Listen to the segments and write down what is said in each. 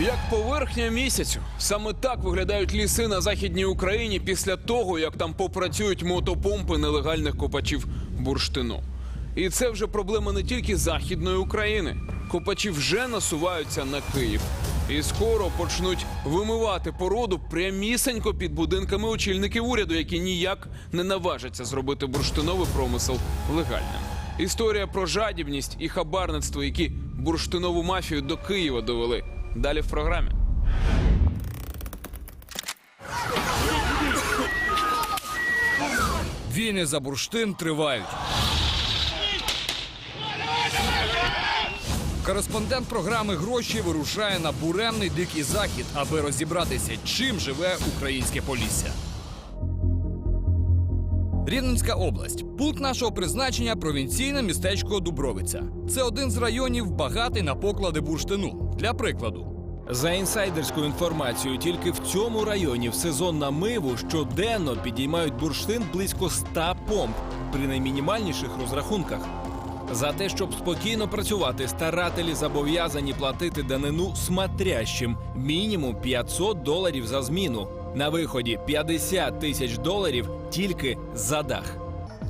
Як поверхня місяцю, саме так виглядають ліси на західній Україні після того, як там попрацюють мотопомпи нелегальних копачів бурштину. І це вже проблема не тільки західної України. Копачі вже насуваються на Київ. І скоро почнуть вимивати породу прямісенько під будинками очільників уряду, які ніяк не наважаться зробити бурштиновий промисел легальним. Історія про жадібність і хабарництво, які бурштинову мафію до Києва довели. Далі в програмі. Війни за бурштин тривають. Кореспондент програми Гроші вирушає на буремний дикий захід, аби розібратися, чим живе українське полісся. Рівненська область. Пункт нашого призначення провінційне містечко Дубровиця. Це один з районів багатий на поклади бурштину. Для прикладу. За інсайдерською інформацією, тільки в цьому районі в сезон на миву щоденно підіймають бурштин близько 100 помп при наймінімальніших розрахунках. За те, щоб спокійно працювати, старателі зобов'язані платити данину смотрящим мінімум 500 доларів за зміну. На виході 50 тисяч доларів тільки за дах.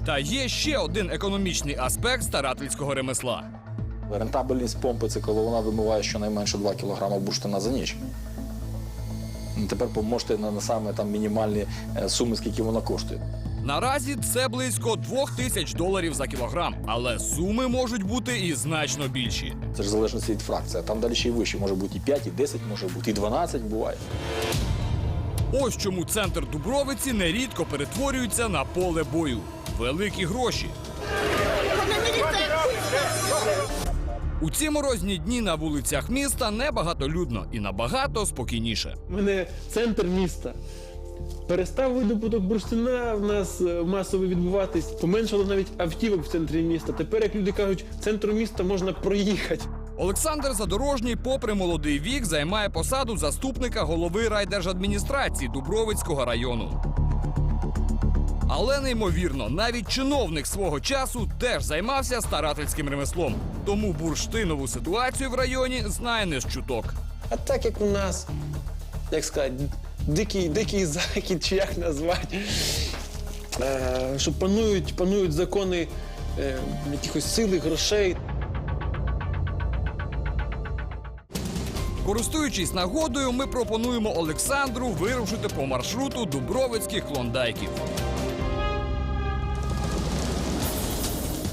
Та є ще один економічний аспект старательського ремесла. Рентабельність помпи це коли вона вимиває щонайменше 2 кг бурштина за ніч. Ну, Тепер помножте на, саме там мінімальні е, суми, скільки вона коштує. Наразі це близько 2 тисяч доларів за кілограм, але суми можуть бути і значно більші. Це ж залежно від фракції. Там далі ще й вище. Може бути і 5, і 10, може бути і 12 буває. Ось чому центр Дубровиці нерідко перетворюється на поле бою. Великі гроші. У ці морозні дні на вулицях міста небагатолюдно і набагато спокійніше. У мене центр міста. Перестав видобуток бурштина в нас е, масово відбуватись. Поменшало навіть автівок в центрі міста. Тепер, як люди кажуть, центру міста можна проїхати. Олександр Задорожній, попри молодий вік, займає посаду заступника голови райдержадміністрації Дубровицького району. Але неймовірно, навіть чиновник свого часу теж займався старательським ремеслом. Тому бурштинову ситуацію в районі знає не з чуток. А так як у нас, як сказати, дикий, дикий захід, чи як назвати, е, що панують, панують закони е, якихось сили, грошей. Користуючись нагодою, ми пропонуємо Олександру вирушити по маршруту дубровицьких клондайків.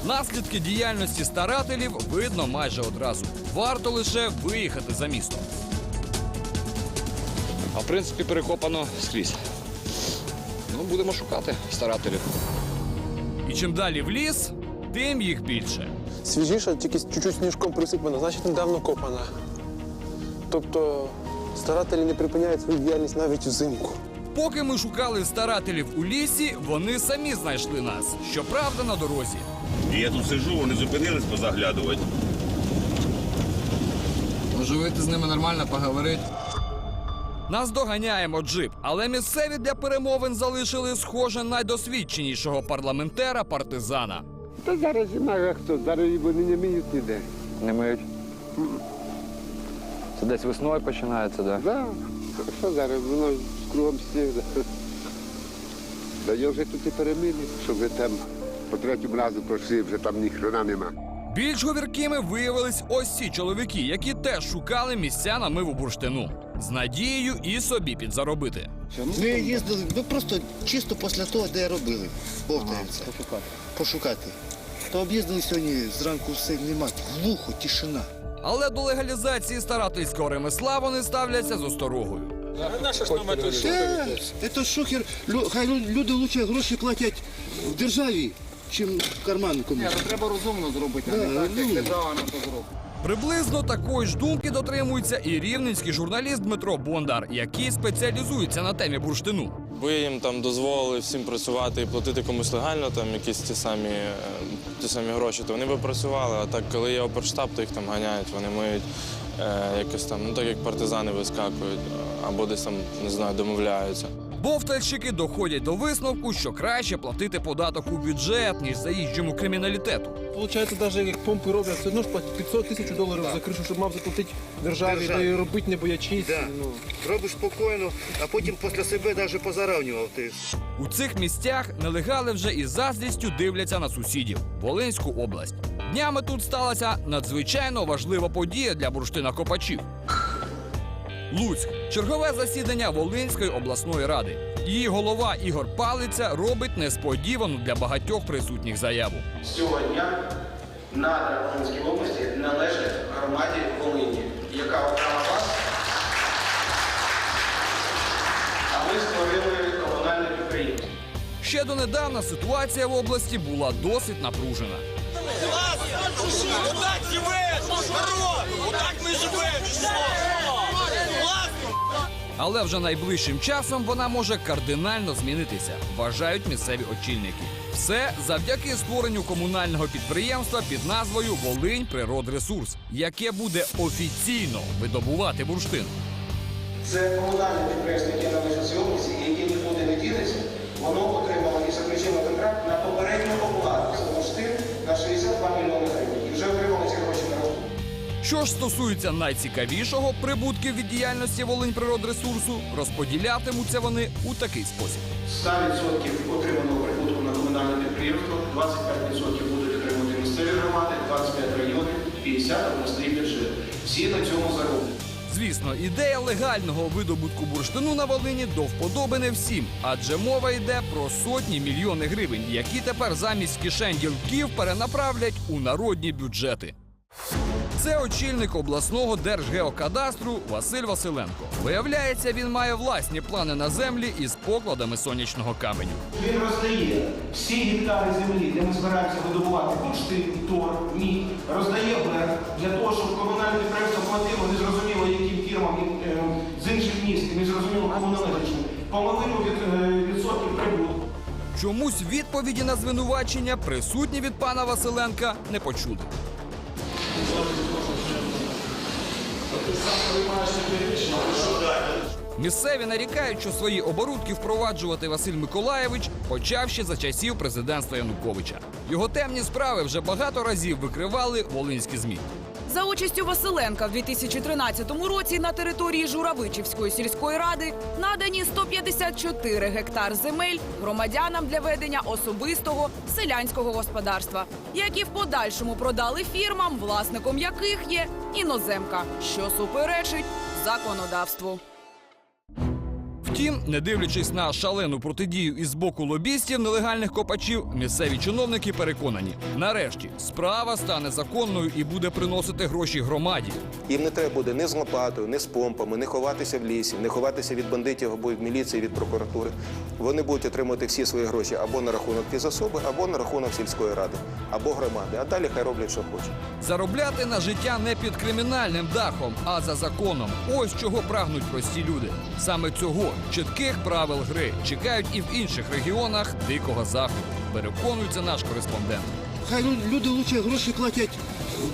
Наслідки діяльності старателів видно майже одразу. Варто лише виїхати за місто. А в принципі перекопано скрізь. Ну, будемо шукати старателів. І чим далі в ліс, тим їх більше. Свіжіша, тільки чуть-чуть сніжком присипана, значить недавно копана. Тобто старателі не припиняють свою діяльність навіть взимку. Поки ми шукали старателів у лісі, вони самі знайшли нас. Щоправда, на дорозі. І я тут сижу, вони зупинились позаглядувати. Може вийти з ними нормально, поговорити. Нас доганяємо джип, але місцеві для перемовин залишили схоже найдосвідченішого парламентера партизана. Та зараз знаю, хто. Зараз вони не вміють ніде. Не миють. Це десь весною починається, да? Да. Що зараз? Воно кругом сніг. Да. Да я вже тут і перемили, щоб ви там по третьому разу пройшли, вже там ні хрена нема. Більш говіркими виявились ось ці чоловіки, які теж шукали місця на миву бурштину з надією і собі підзаробити. Ми їздили, ну просто чисто після того, де робили. Повторюється. пошукати. Пошукати. То об'їздили сьогодні зранку все нема. Глухо, тишина. Але до легалізації старательського ремесла вони ставляться з осторогою. Е, Це шухер. Лю- Хай люди лучше гроші платять в державі, чим карман комусь. Треба розумно зробити, а не так, як держава на то зробить. Приблизно такої ж думки дотримується і рівненський журналіст Дмитро Бондар, який спеціалізується на темі бурштину. Ви їм там дозволили всім працювати і платити комусь легально, там якісь ті самі, е, ті самі гроші, то вони би працювали. А так, коли є оперштаб, то їх там ганяють, вони миють е, якось там, ну так як партизани вискакують, або десь там, не знаю, домовляються. Бовтальщики доходять до висновку, що краще платити податок у бюджет, ніж заїжджому криміналітету. Получається, навіть як помпи роблять, все одно ж платять 500 тисяч доларів за кришу, щоб мав заплатити державі, Державі. та й робити не боячись. Да. Ну. Робиш спокійно, а потім після себе навіть позаравнював ти. У цих місцях нелегали вже із заздрістю дивляться на сусідів Волинську область. Днями тут сталася надзвичайно важлива подія для бурштинокопачів. Луцьк чергове засідання Волинської обласної ради. Її голова Ігор Палиця робить несподівану для багатьох присутніх заяву. З цього дня надра Волинської області належать громаді Волині, яка обрала вас, а ми створили комунальне підприємство. Ще донедавна ситуація в області була досить напружена. Отак народ! Отак ми живемо! Але вже найближчим часом вона може кардинально змінитися, вважають місцеві очільники. Все завдяки створенню комунального підприємства під назвою Волинь Природресурс, яке буде офіційно видобувати бурштин. Це комунальне підприємство, яке належить цій області, яке нікуди не ділиться. Воно отримало і заключило контракт на попередню оплату Що ж стосується найцікавішого прибутків від діяльності Волинь Природресурсу, розподілятимуться вони у такий спосіб. 100% отриманого прибутку на комунальне підприємство, 25% будуть отримати місцеві громади, 25 районів, 50 обласний бюджет. Всі на цьому зароблять. Звісно, ідея легального видобутку бурштину на Волині до вподоби не всім, адже мова йде про сотні мільйони гривень, які тепер замість кишень ділків перенаправлять у народні бюджети. Це очільник обласного держгеокадастру Василь Василенко. Виявляється, він має власні плани на землі із покладами сонячного каменю. Він роздає всі гектари землі, де ми збираємося видобувати бурштин, тор, мідь, роздає для того, щоб комунальне підприємство платило незрозуміло яким фірмам е, з інших міст, і незрозуміло кому належить, половину від е, відсотків прибутку. Чомусь відповіді на звинувачення присутні від пана Василенка не почули. Місцеві нарікають, що свої оборудки впроваджувати Василь Миколаєвич почав ще за часів президентства Януковича. Його темні справи вже багато разів викривали волинські змі. За участю Василенка в 2013 році на території Журавичівської сільської ради надані 154 гектар земель громадянам для ведення особистого селянського господарства, які в подальшому продали фірмам, власником яких є іноземка, що суперечить законодавству. Втім, не дивлячись на шалену протидію із боку лобістів нелегальних копачів, місцеві чиновники переконані, нарешті справа стане законною і буде приносити гроші громаді. Їм не треба буде ні з лопатою, ні з помпами, не ховатися в лісі, не ховатися від бандитів або від міліції, від прокуратури. Вони будуть отримувати всі свої гроші або на рахунок фізособи, або на рахунок сільської ради, або громади. А далі хай роблять, що хочуть. Заробляти на життя не під кримінальним дахом, а за законом. Ось чого прагнуть прості люди. Саме цього чітких правил гри чекають і в інших регіонах дикого заходу. Переконується наш кореспондент. Хай люди лучше гроші платять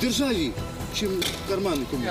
державі, чим комусь.